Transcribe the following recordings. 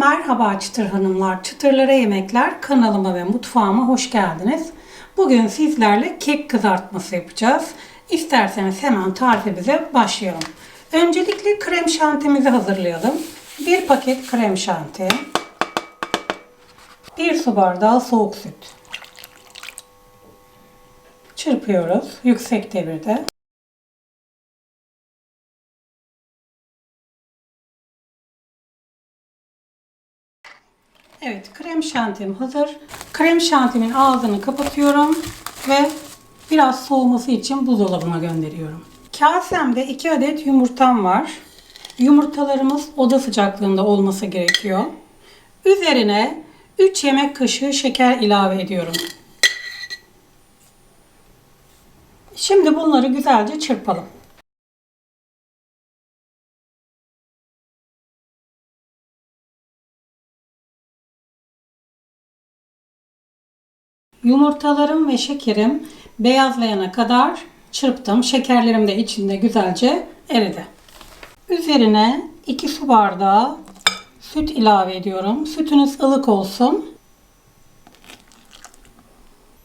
Merhaba çıtır hanımlar, çıtırlara yemekler kanalıma ve mutfağıma hoş geldiniz. Bugün sizlerle kek kızartması yapacağız. İsterseniz hemen tarifimize başlayalım. Öncelikle krem şantimizi hazırlayalım. Bir paket krem şanti, bir su bardağı soğuk süt. Çırpıyoruz yüksek devirde. Evet, krem şantim hazır. Krem şantimin ağzını kapatıyorum ve biraz soğuması için buzdolabına gönderiyorum. Kasemde 2 adet yumurtam var. Yumurtalarımız oda sıcaklığında olması gerekiyor. Üzerine 3 yemek kaşığı şeker ilave ediyorum. Şimdi bunları güzelce çırpalım. Yumurtalarım ve şekerim beyazlayana kadar çırptım. Şekerlerim de içinde güzelce eridi. Üzerine 2 su bardağı süt ilave ediyorum. Sütünüz ılık olsun.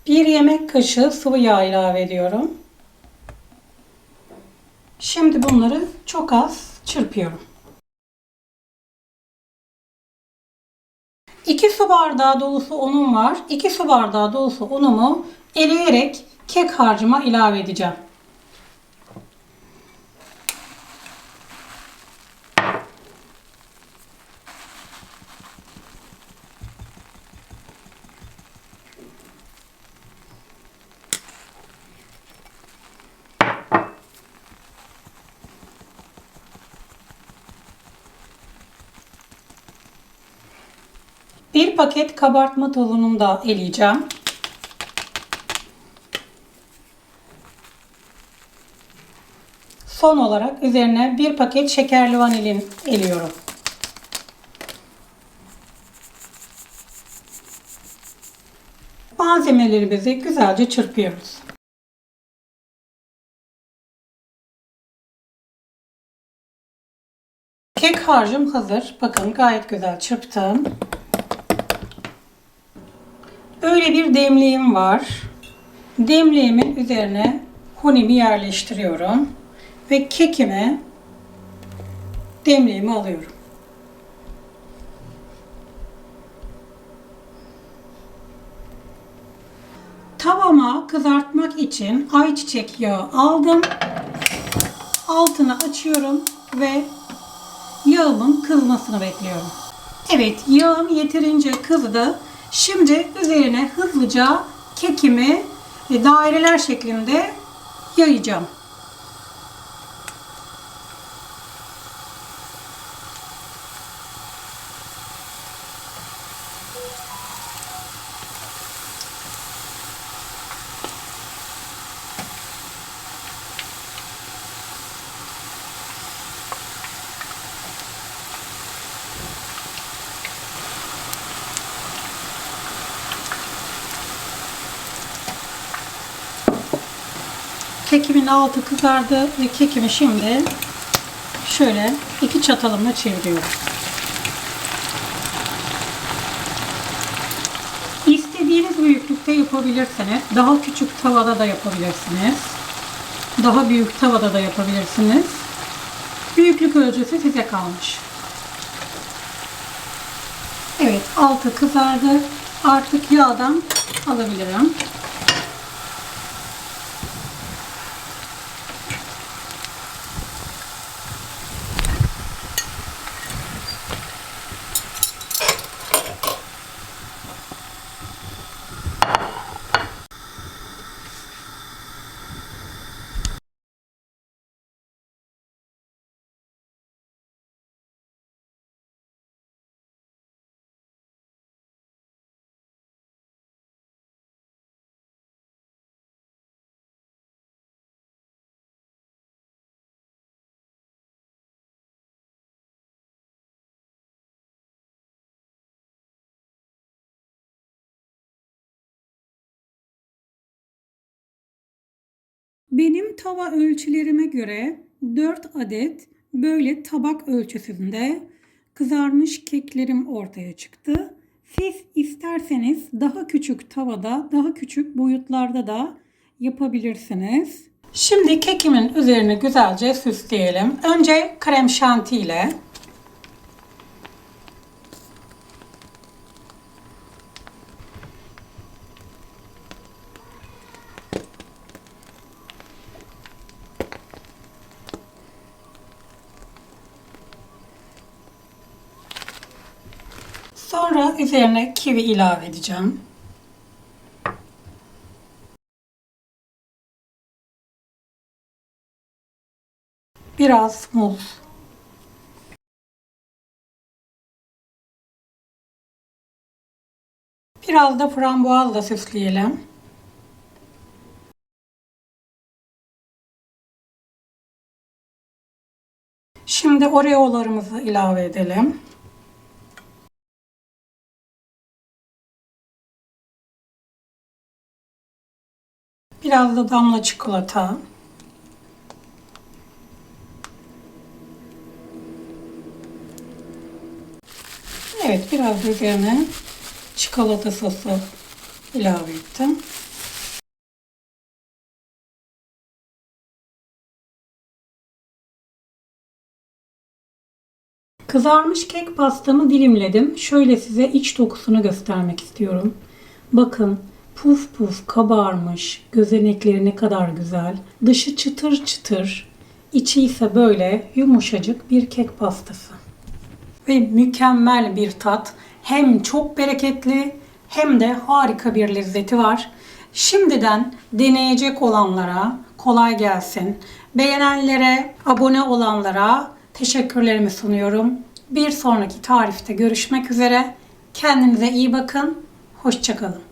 1 yemek kaşığı sıvı yağ ilave ediyorum. Şimdi bunları çok az çırpıyorum. Bardağı dolusu unum var. 2 su bardağı dolusu unumu eleyerek kek harcıma ilave edeceğim. Bir paket kabartma tozunu da eleyeceğim. Son olarak üzerine bir paket şekerli vanilin eliyorum. Malzemelerimizi güzelce çırpıyoruz. Kek harcım hazır. Bakın gayet güzel çırptım. Böyle bir demliğim var. Demliğimin üzerine hunimi yerleştiriyorum. Ve kekimi demliğime alıyorum. Tavama kızartmak için ayçiçek yağı aldım. Altını açıyorum ve yağımın kızmasını bekliyorum. Evet yağım yeterince kızdı. Şimdi üzerine hızlıca kekimi daireler şeklinde yayacağım. Kekimin altı kızardı ve kekimi şimdi şöyle iki çatalımla çeviriyorum. İstediğiniz büyüklükte yapabilirsiniz. Daha küçük tavada da yapabilirsiniz. Daha büyük tavada da yapabilirsiniz. Büyüklük ölçüsü size kalmış. Evet altı kızardı. Artık yağdan alabilirim. Benim tava ölçülerime göre 4 adet böyle tabak ölçüsünde Kızarmış keklerim ortaya çıktı. Siz isterseniz daha küçük tavada, daha küçük boyutlarda da yapabilirsiniz. Şimdi kekimin üzerini güzelce süsleyelim. Önce krem şanti ile Sonra üzerine kivi ilave edeceğim. Biraz muz. Biraz da frambuazla süsleyelim. Şimdi oreolarımızı ilave edelim. Biraz da damla çikolata. Evet, biraz da üzerine çikolata sosu ilave ettim. Kızarmış kek pastamı dilimledim. Şöyle size iç dokusunu göstermek istiyorum. Bakın puf puf kabarmış. Gözenekleri ne kadar güzel. Dışı çıtır çıtır. içi ise böyle yumuşacık bir kek pastası. Ve mükemmel bir tat. Hem çok bereketli hem de harika bir lezzeti var. Şimdiden deneyecek olanlara kolay gelsin. Beğenenlere, abone olanlara teşekkürlerimi sunuyorum. Bir sonraki tarifte görüşmek üzere. Kendinize iyi bakın. Hoşçakalın.